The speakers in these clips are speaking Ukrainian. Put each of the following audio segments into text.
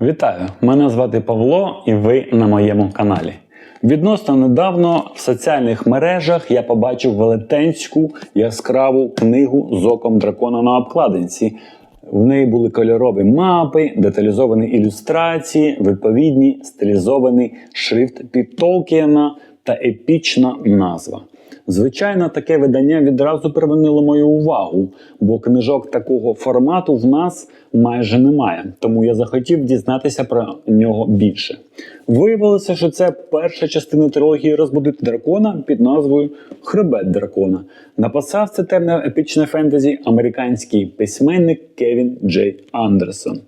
Вітаю! Мене звати Павло, і ви на моєму каналі. Відносно недавно в соціальних мережах я побачив велетенську яскраву книгу з оком дракона на обкладинці. В неї були кольорові мапи, деталізовані ілюстрації, відповідні стилізований шрифт Пітолкіна та епічна назва. Звичайно, таке видання відразу привернуло мою увагу, бо книжок такого формату в нас майже немає, тому я захотів дізнатися про нього більше. Виявилося, що це перша частина трилогії розбудити дракона під назвою Хребет дракона. Написав це темне епічне фентезі американський письменник Кевін Джей Андерсон.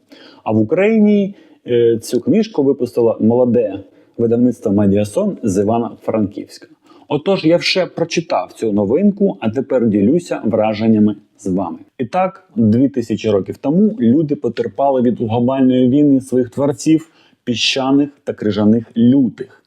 А в Україні е, цю книжку випустила молоде видавництво Медіасон з Івана Франківська. Отож, я вже прочитав цю новинку, а тепер ділюся враженнями з вами. І так, 2000 років тому люди потерпали від глобальної війни своїх творців піщаних та крижаних лютих.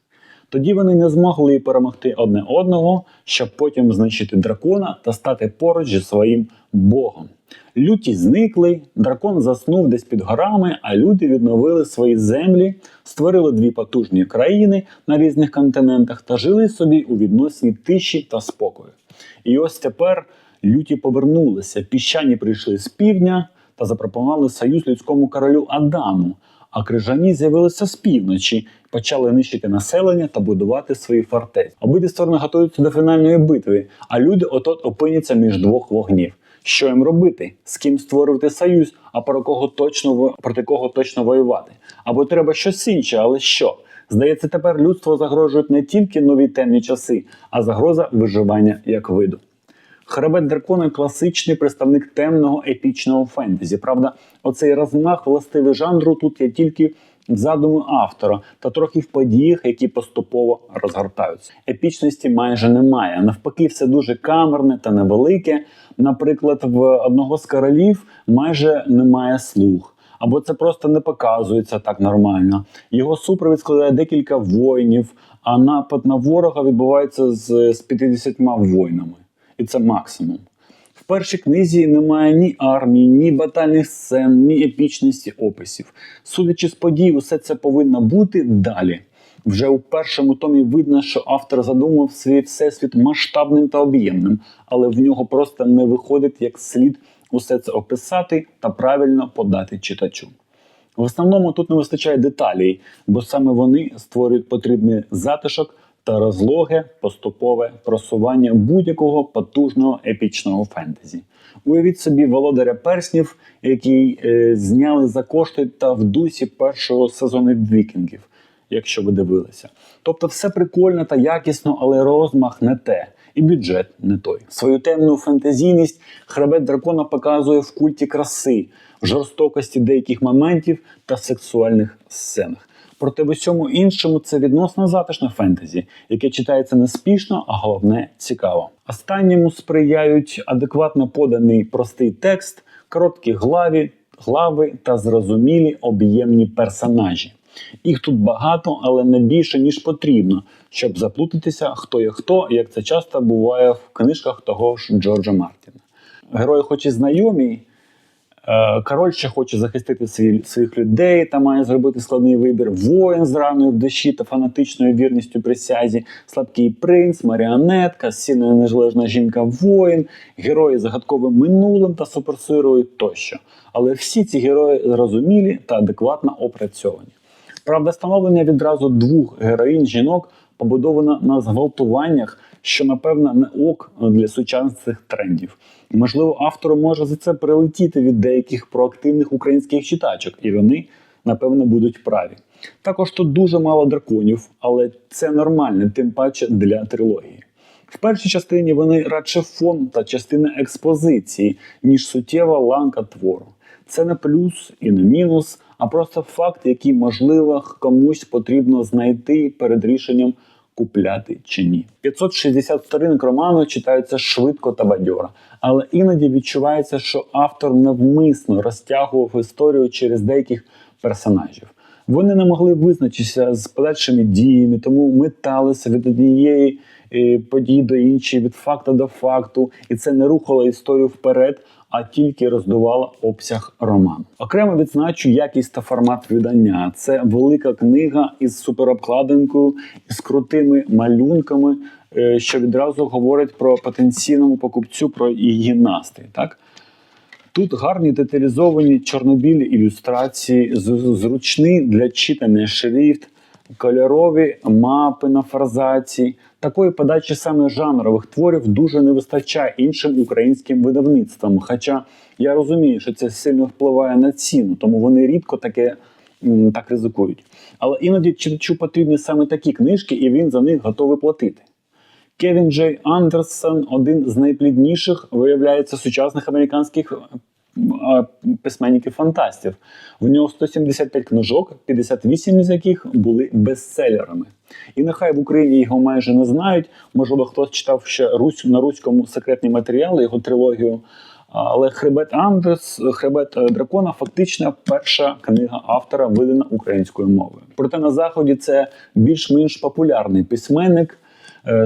Тоді вони не змогли перемогти одне одного, щоб потім знищити дракона та стати поруч зі своїм богом. Люті зникли, дракон заснув десь під горами, а люди відновили свої землі, створили дві потужні країни на різних континентах та жили собі у відносній тиші та спокою. І ось тепер люті повернулися. Піщані прийшли з півдня та запропонували союз людському королю Адаму. А крижані з'явилися з півночі, почали нищити населення та будувати свої фортеці. Обидві сторони готуються до фінальної битви, а люди отот опиняться між двох вогнів. Що їм робити? З ким створювати союз, а про кого точно проти кого точно воювати? Або треба щось інше, але що? Здається, тепер людство загрожують не тільки нові темні часи, а загроза виживання як виду. Хребет дракона класичний представник темного епічного фентезі. Правда, оцей розмах властивий жанру тут є тільки в задуму автора та трохи в подіях, які поступово розгортаються. Епічності майже немає. Навпаки, все дуже камерне та невелике. Наприклад, в одного з королів майже немає слух. Або це просто не показується так нормально. Його супровід складає декілька воїнів, а напад на ворога відбувається з 50 воїнами і це максимум. В першій книзі немає ні армії, ні батальних сцен, ні епічності описів. Судячи з подій, усе це повинно бути далі. Вже у першому томі видно, що автор задумав свій всесвіт масштабним та об'ємним, але в нього просто не виходить як слід усе це описати та правильно подати читачу. В основному тут не вистачає деталей, бо саме вони створюють потрібний затишок та розлоге поступове просування будь-якого потужного епічного фентезі. Уявіть собі володаря перснів, який е, зняли за кошти та в дусі першого сезону вікінгів, якщо ви дивилися. Тобто, все прикольно та якісно, але розмах не те. І бюджет не той. Свою темну фентезійність хребет дракона показує в культі краси, жорстокості деяких моментів та сексуальних сценах. Проте в усьому іншому це відносно затишне фентезі, яке читається не спішно, а головне цікаво. Останньому сприяють адекватно поданий простий текст, короткі главі, глави та зрозумілі об'ємні персонажі. Їх тут багато, але не більше ніж потрібно, щоб заплутатися, хто є хто, як це часто буває в книжках того ж Джорджа Мартіна. Герої, хоч і знайомі, Король ще хоче захистити свій, своїх людей та має зробити складний вибір. Воїн з раною в душі та фанатичною вірністю присязі, слабкий принц, маріонетка, сильна незалежна жінка, воїн, герої з загадковим минулим та суперсилою тощо. Але всі ці герої зрозумілі та адекватно опрацьовані. Правда, становлення відразу двох героїнь жінок побудовано на зґвалтуваннях, що напевно не ок для сучасних трендів. Можливо, автору може за це прилетіти від деяких проактивних українських читачок, і вони, напевно, будуть праві. Також тут дуже мало драконів, але це нормально, тим паче для трилогії. В першій частині вони радше фон та частина експозиції, ніж суттєва ланка твору. Це не плюс і не мінус, а просто факт, який, можливо, комусь потрібно знайти перед рішенням купляти чи ні. 560 сторінок роману читаються швидко та бадьоро, але іноді відчувається, що автор навмисно розтягував історію через деяких персонажів. Вони не могли визначитися з подальшими діями, тому металися від однієї е, події до іншої, від факту до факту, і це не рухало історію вперед, а тільки роздувало обсяг роману. Окремо відзначу якість та формат видання. Це велика книга із суперобкладинкою, із крутими малюнками, е, що відразу говорить про потенційному покупцю, про її настрій. Так? Тут гарні деталізовані чорнобілі ілюстрації, зручний для читання шрифт, кольорові мапи на форзаці. Такої подачі саме жанрових творів дуже не вистачає іншим українським видавництвам. Хоча я розумію, що це сильно впливає на ціну, тому вони рідко таке так ризикують. Але іноді читачу потрібні саме такі книжки, і він за них готовий платити. Кевін Джей Андерсон один з найплідніших, виявляється, сучасних американських е, письменників-фантастів. В нього 175 книжок, 58 з яких були бестселерами. І нехай в Україні його майже не знають. Можливо, хтось читав ще Русь на руському секретні матеріали, його трилогію. Але хребет Андерс, хребет е, дракона, фактично перша книга автора, видана українською мовою. Проте на заході це більш-менш популярний письменник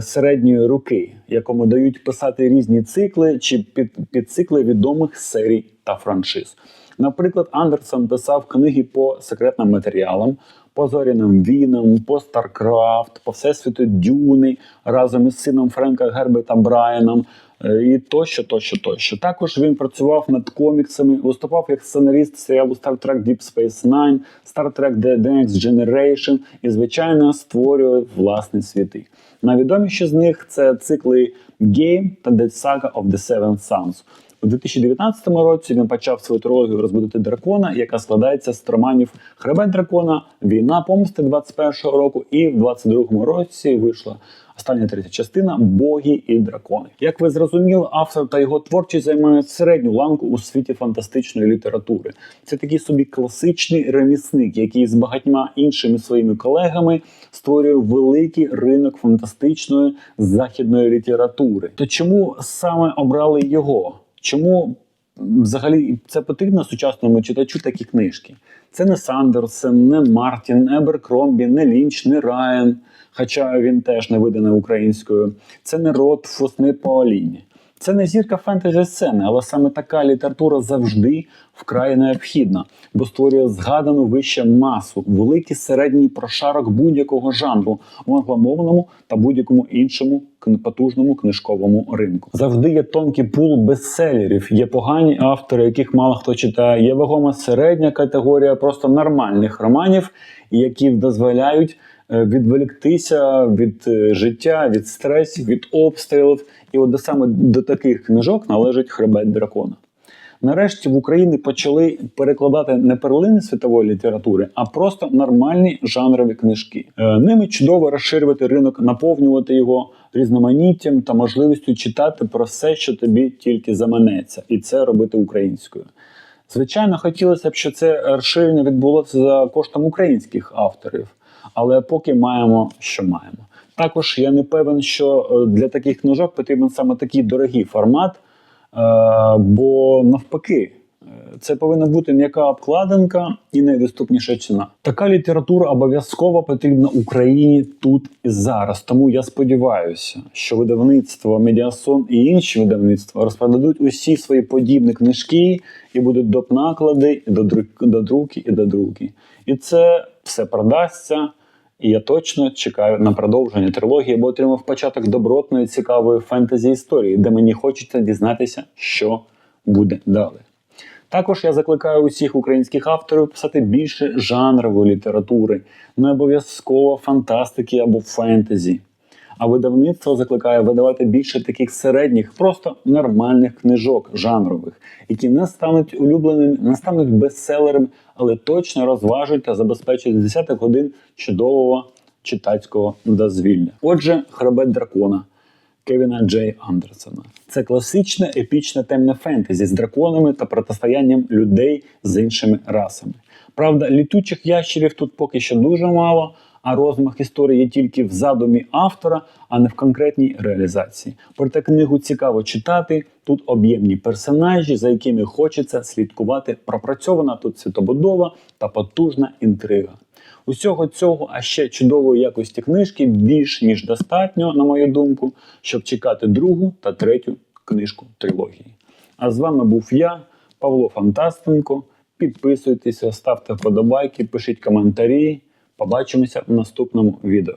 середньої руки, якому дають писати різні цикли чи під, підцикли відомих серій та франшиз. Наприклад, Андерсон писав книги по секретним матеріалам, по зоряним війнам, по Старкрафт, по всесвіту Дюни разом із сином Френка Гербета Брайаном. е, І тощо, тощо, тощо. Також він працював над коміксами, виступав як сценаріст серіалу Star Trek Deep Space Nine, Star Trek The Next Generation і, звичайно, створює власні світи. Найвідоміші з них це цикли Game та The Saga of the Seven Suns. У 2019 році він почав свою трилогію розбудити дракона, яка складається з романів Хребет дракона, Війна помсти 21-го року, і в 22-му році вийшла остання третя частина Боги і дракони. Як ви зрозуміли, автор та його творчість займають середню ланку у світі фантастичної літератури. Це такий собі класичний ремісник, який з багатьма іншими своїми колегами створює великий ринок фантастичної західної літератури. То чому саме обрали його? Чому взагалі це потрібно сучасному читачу такі книжки? Це не Сандерсен, не Мартін, не Беркромбі, не Лінч, не Райан, хоча він теж не виданий українською. Це не Ротфус, не Паоліні. Це не зірка фентезі сцени, але саме така література завжди вкрай необхідна, бо створює згадану вище масу, великий середній прошарок будь-якого жанру в англомовному та будь-якому іншому потужному книжковому ринку. Завжди є тонкий пул бестселерів, є погані автори, яких мало хто читає. Є вагома середня категорія просто нормальних романів, які дозволяють відволіктися від е, життя, від стресів, від обстрілів. І от саме до таких книжок належить хребет дракона. Нарешті в Україні почали перекладати не перлини світової літератури, а просто нормальні жанрові книжки. Е, Ними чудово розширювати ринок, наповнювати його різноманіттям та можливістю читати про все, що тобі тільки заманеться, і це робити українською. Звичайно, хотілося б, щоб це розширення відбулося за коштом українських авторів, але поки маємо, що маємо. Також я не певен, що е, для таких книжок потрібен саме такий дорогий формат, е, бо навпаки, це повинна бути м'яка обкладинка і найдоступніша ціна. Така література обов'язково потрібна Україні тут і зараз. Тому я сподіваюся, що видавництво Медіасон і інші видавництва розпродадуть усі свої подібні книжки і будуть доп наклади і до друк- до друки і до друки. І це все продасться. І я точно чекаю на продовження трилогії, бо отримав початок добротної цікавої фентезі історії, де мені хочеться дізнатися, що буде далі. Також я закликаю усіх українських авторів писати більше жанрової літератури, не обов'язково фантастики або фентезі. А видавництво закликає видавати більше таких середніх, просто нормальних книжок жанрових, які не стануть улюбленими, не стануть бестселерами, але точно розважують та забезпечують десяток годин чудового читацького дозвілля. Отже, хребет дракона. Кевіна Джей Андерсона. Це класичне епічне темне фентезі з драконами та протистоянням людей з іншими расами. Правда, літучих ящерів тут поки що дуже мало, а розмах історії є тільки в задумі автора, а не в конкретній реалізації. Проте книгу цікаво читати. Тут об'ємні персонажі, за якими хочеться слідкувати. Пропрацьована тут світобудова та потужна інтрига. Усього цього, а ще чудової якості книжки більш ніж достатньо, на мою думку, щоб чекати другу та третю книжку трилогії. А з вами був я, Павло Фантастенко. Підписуйтеся, ставте вподобайки, пишіть коментарі. Побачимося в наступному відео.